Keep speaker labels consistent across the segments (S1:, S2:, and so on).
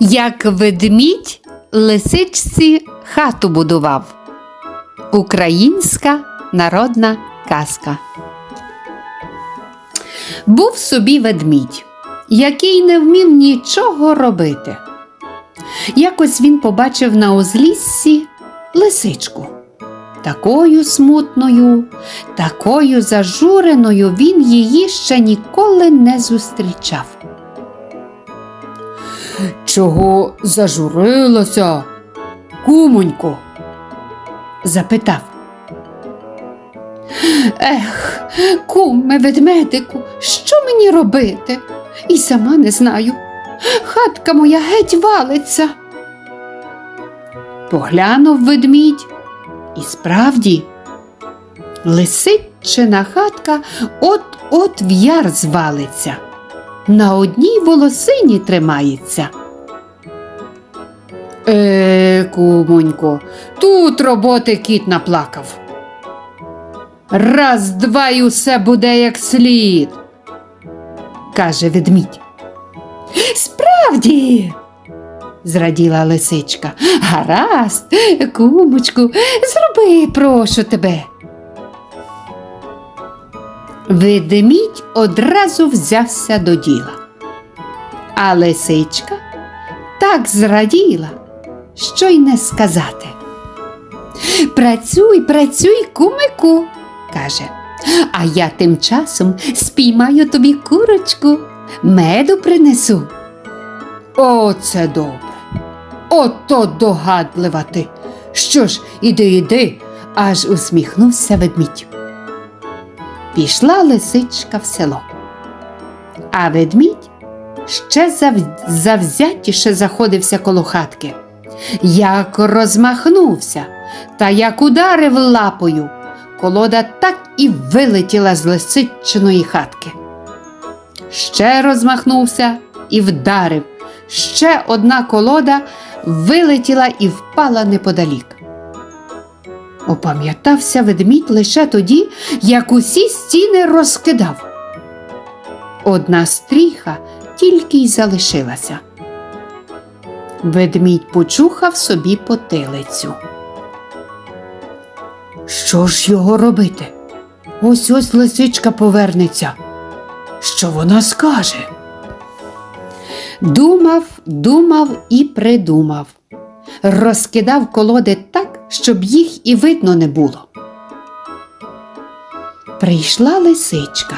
S1: Як ведмідь лисичці хату будував. Українська народна казка. Був собі ведмідь, який не вмів нічого робити. Якось він побачив на узліссі лисичку. Такою смутною, такою зажуреною він її ще ніколи не зустрічав. Чого зажурилася, кумонько? запитав. Ех, куме ведмедику, що мені робити? І сама не знаю. Хатка моя геть валиться. Поглянув ведмідь, і справді, лисичина хатка от-от в яр звалиться, на одній волосині тримається. Е, кумонько, тут роботи кіт наплакав. Раз, два і усе буде як слід, каже ведмідь. Справді, зраділа лисичка. Гаразд, кумочку, зроби, прошу тебе. Ведмідь одразу взявся до діла, а лисичка так зраділа, що й не сказати. Працюй, працюй, кумику, каже, а я тим часом спіймаю тобі курочку, меду принесу. О, це добре. Ото догадлива ти. Що ж, іди, іди, аж усміхнувся ведмідь. Пішла лисичка в село. А ведмідь ще зав... завзятіше заходився коло хатки. Як розмахнувся, та як ударив лапою, колода так і вилетіла з лисичиної хатки. Ще розмахнувся і вдарив. Ще одна колода вилетіла і впала неподалік. Опам'ятався ведмідь лише тоді, як усі стіни розкидав. Одна стріха тільки й залишилася. Ведмідь почухав собі потилицю. Що ж його робити? Ось ось лисичка повернеться. Що вона скаже? Думав, думав і придумав. Розкидав колоди так, щоб їх і видно не було. Прийшла лисичка,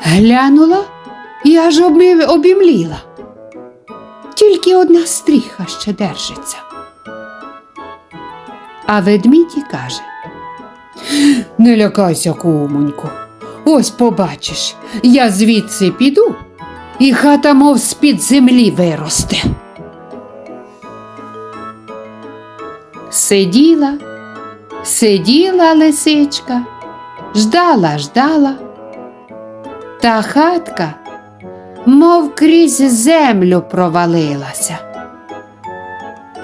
S1: глянула і аж обімліла. Тільки одна стріха ще держиться. А ведмідь каже Не лякайся, кумонько. Ось побачиш, я звідси піду, і хата мов з-під землі виросте. Сиділа, сиділа лисичка, ждала, ждала. Та хатка, мов крізь землю провалилася.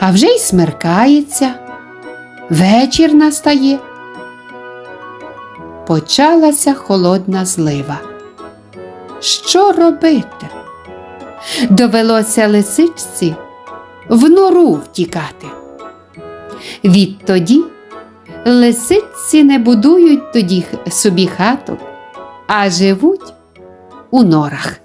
S1: А вже й смеркається, вечір настає. Почалася холодна злива. Що робити? Довелося лисичці в нору втікати. Відтоді лисиці не будують тоді собі хату, а живуть у норах.